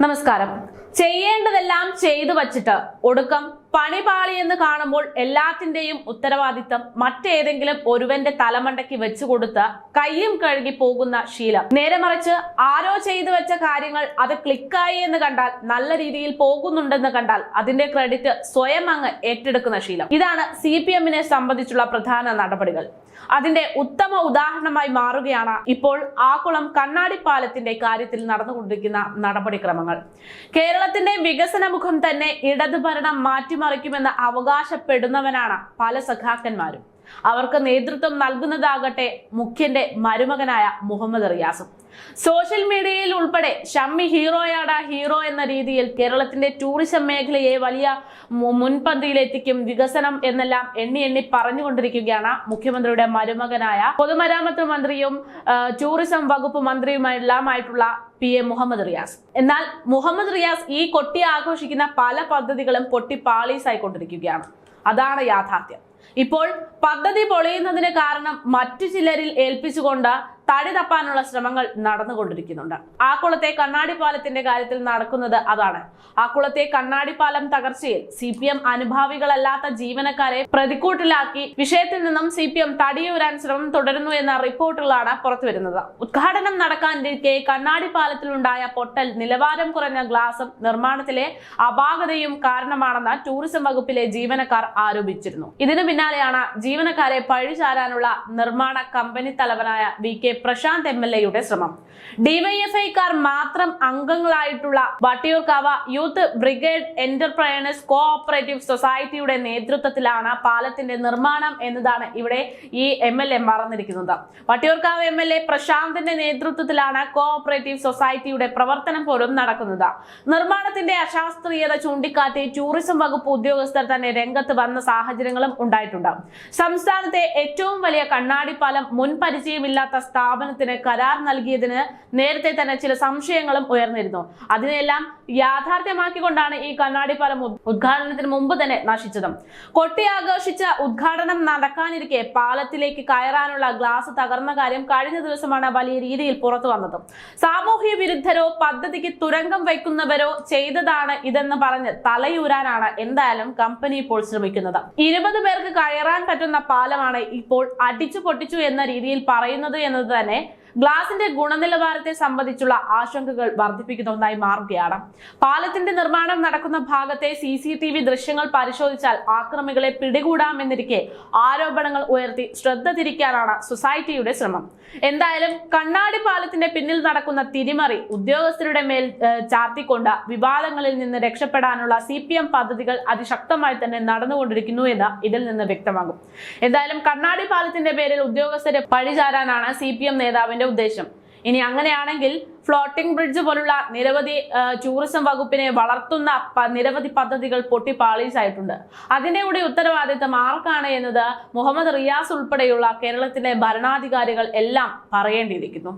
നമസ്കാരം. ചെയ്യേണ്ടതെല്ലാം ചെയ്തു വച്ചിട്ട് ഒടുക്കം പണിപാളി എന്ന് കാണുമ്പോൾ എല്ലാത്തിന്റെയും ഉത്തരവാദിത്തം മറ്റേതെങ്കിലും ഒരുവന്റെ തലമണ്ടയ്ക്ക് വെച്ചു കൊടുത്ത് കയ്യും കഴുകി പോകുന്ന ശീലം. നേരെ മറിച്ച് ആരോ ചെയ്തു വെച്ച കാര്യങ്ങൾ അത് ക്ലിക്കായി എന്ന് കണ്ടാൽ നല്ല രീതിയിൽ പോകുന്നുണ്ടെന്ന് കണ്ടാൽ അതിന്റെ ക്രെഡിറ്റ് സ്വയം അങ്ങ് ഏറ്റെടുക്കുന്ന ശീലം. ഇതാണ് സി പി എമ്മിനെ സംബന്ധിച്ചുള്ള പ്രധാന നടപടികൾ. അതിന്റെ ഉത്തമ ഉദാഹരണമായി മാറുകയാണ് ഇപ്പോൾ ആക്കുളം കണ്ണാടിപ്പാലത്തിന്റെ കാര്യത്തിൽ നടന്നുകൊണ്ടിരിക്കുന്ന നടപടിക്രമങ്ങൾ. കേരളത്തിന്റെ വികസന മുഖം തന്നെ ഇടതു ഭരണം മാറ്റിമറിക്കുമെന്ന് അവകാശപ്പെടുന്നവനാണ് പല സഖാക്കന്മാരും. അവർക്ക് നേതൃത്വം നൽകുന്നതാകട്ടെ മുഖ്യന്റെ മരുമകനായ മുഹമ്മദ് റിയാസും. സോഷ്യൽ മീഡിയയിൽ ഉൾപ്പെടെ ഷമ്മി ഹീറോയാടാ ഹീറോ എന്ന രീതിയിൽ കേരളത്തിന്റെ ടൂറിസം മേഖലയെ വലിയ മുൻപന്തിയിലെത്തിക്കും വികസനം എന്നെല്ലാം എണ്ണി എണ്ണി പറഞ്ഞുകൊണ്ടിരിക്കുകയാണ് മുഖ്യമന്ത്രിയുടെ മരുമകനായ പൊതുമരാമത്ത് മന്ത്രിയും ടൂറിസം വകുപ്പ് മന്ത്രിയുമെല്ലാമായിട്ടുള്ള പി എ മുഹമ്മദ് റിയാസ്. എന്നാൽ മുഹമ്മദ് റിയാസ് ഈ കൊട്ടി ആഘോഷിക്കുന്ന പല പദ്ധതികളും പൊട്ടി പാളീസായിക്കൊണ്ടിരിക്കുകയാണ് അതാണ് യാഥാർത്ഥ്യം. ഇപ്പോൾ പദ്ധതി പൊളിയുന്നതിന് കാരണം മറ്റു ചിലരിൽ ഏൽപ്പിച്ചുകൊണ്ട് തടി തപ്പാനുള്ള ശ്രമങ്ങൾ നടന്നുകൊണ്ടിരിക്കുന്നുണ്ട്. ആക്കുളത്തെ കണ്ണാടി പാലത്തിന്റെ കാര്യത്തിൽ നടക്കുന്നത് അതാണ്. ആക്കുളത്തെ കണ്ണാടി പാലം തകർച്ചയിൽ സി പി എം അനുഭാവികളല്ലാത്ത ജീവനക്കാരെ പ്രതിക്കൂട്ടിലാക്കി വിഷയത്തിൽ നിന്നും സി പി എം തടിയൂരാൻ ശ്രമം തുടരുന്നു എന്ന റിപ്പോർട്ടുകളാണ് പുറത്തുവരുന്നത്. ഉദ്ഘാടനം നടക്കാനിരിക്കെ കണ്ണാടി പാലത്തിലുണ്ടായ പൊട്ടൽ നിലവാരം കുറഞ്ഞ ഗ്ലാസും നിർമ്മാണത്തിലെ അപാകതയും കാരണമാണെന്ന് ടൂറിസം വകുപ്പിലെ ജീവനക്കാർ ആരോപിച്ചിരുന്നു. ഇതിനു പിന്നാലെയാണ് ജീവനക്കാരെ പഴിചാരാനുള്ള നിർമ്മാണ കമ്പനി തലവനായ V K Prashanth M L എയുടെ ശ്രമം. ഡിവൈഎഫ്ഐക്കാർ മാത്രം അംഗങ്ങളായിട്ടുള്ള Vattiyoorkavu youth brigade entrepreneurs cooperative സൊസൈറ്റിയുടെ നേതൃത്വത്തിലാണ് പാലത്തിന്റെ നിർമ്മാണം എന്നതാണ് ഇവിടെ ഈ എം എൽ എ മറന്നിരിക്കുന്നത് വട്ടിയൂർക്കാവ് എം എൽ എ പ്രശാന്തിന്റെ നേതൃത്വത്തിലാണ് കോ ഓപ്പറേറ്റീവ് സൊസൈറ്റിയുടെ പ്രവർത്തനം പോലും നടക്കുന്നത്. നിർമ്മാണത്തിന്റെ അശാസ്ത്രീയത ചൂണ്ടിക്കാട്ടി ടൂറിസം വകുപ്പ് ഉദ്യോഗസ്ഥർ തന്നെ രംഗത്ത് വന്ന സാഹചര്യങ്ങളും ഉണ്ടായിട്ടുണ്ട് സംസ്ഥാനത്തെ ഏറ്റവും വലിയ കണ്ണാടിപ്പാലം മുൻ പരിചയമില്ലാത്ത സ്ഥാപനത്തിന് കരാർ നൽകിയതിന് നേരത്തെ തന്നെ ചില സംശയങ്ങളും ഉയർന്നിരുന്നു. അതിനെല്ലാം യാഥാർത്ഥ്യമാക്കിക്കൊണ്ടാണ് ഈ കണ്ണാടി പാലം ഉദ്ഘാടനത്തിന് മുമ്പ് തന്നെ നശിച്ചതും. കൊട്ടി ആഘോഷിച്ച ഉദ്ഘാടനം നടക്കാനിരിക്കെ പാലത്തിലേക്ക് കയറാനുള്ള ഗ്ലാസ് തകർന്ന കാര്യം കഴിഞ്ഞ ദിവസമാണ് വലിയ രീതിയിൽ പുറത്തു വന്നത്. സാമൂഹ്യ വിരുദ്ധരോ പദ്ധതിക്ക് തുരങ്കം വയ്ക്കുന്നവരോ ചെയ്തതാണ് ഇതെന്ന് പറഞ്ഞ് തലയൂരാനാണ് എന്തായാലും കമ്പനി ഇപ്പോൾ ശ്രമിക്കുന്നത്. ഇരുപത് പേർക്ക് കയറാൻ പറ്റുന്ന പാലമാണ് ഇപ്പോൾ അടിച്ചു പൊട്ടിച്ചു എന്ന രീതിയിൽ പറയുന്നത് എന്നത് തന്നെ ഗ്ലാസിന്റെ ഗുണനിലവാരത്തെ സംബന്ധിച്ചുള്ള ആശങ്കകൾ വർദ്ധിപ്പിക്കുന്ന ഒന്നായി മാറുകയാണ്. പാലത്തിന്റെ നിർമ്മാണം നടക്കുന്ന ഭാഗത്തെ സി സി ടി വി ദൃശ്യങ്ങൾ പരിശോധിച്ചാൽ ആക്രമികളെ പിടികൂടാമെന്നിരിക്കെ ആരോപണങ്ങൾ ഉയർത്തി ശ്രദ്ധ തിരിക്കാനാണ് സൊസൈറ്റിയുടെ ശ്രമം. എന്തായാലും കണ്ണാടി പാലത്തിന്റെ പിന്നിൽ നടക്കുന്ന തിരിമറി ഉദ്യോഗസ്ഥരുടെ മേൽ ചാർത്തിക്കൊണ്ട് വിവാദങ്ങളിൽ നിന്ന് രക്ഷപ്പെടാനുള്ള സി പി എം പദ്ധതികൾ അതിശക്തമായി തന്നെ നടന്നുകൊണ്ടിരിക്കുന്നു എന്ന് ഇതിൽ നിന്ന് വ്യക്തമാകും. എന്തായാലും കണ്ണാടി പാലത്തിന്റെ പേരിൽ ഉദ്യോഗസ്ഥരെ പഴിചാരാനാണ് സി പി എം നേതാവിന്റെ ഉദ്ദേശം. ഇനി അങ്ങനെയാണെങ്കിൽ ഫ്ലോട്ടിംഗ് ബ്രിഡ്ജ് പോലുള്ള നിരവധി ടൂറിസം വകുപ്പിനെ വളർത്തുന്ന നിരവധി പദ്ധതികൾ പൊട്ടി പാളീസായിട്ടുണ്ട്. അതിന്റെ കൂടി ഉത്തരവാദിത്തം ആർക്കാണ് എന്നത് മുഹമ്മദ് റിയാസ് ഉൾപ്പെടെയുള്ള കേരളത്തിലെ ഭരണാധികാരികൾ എല്ലാം പറയേണ്ടിയിരിക്കുന്നു.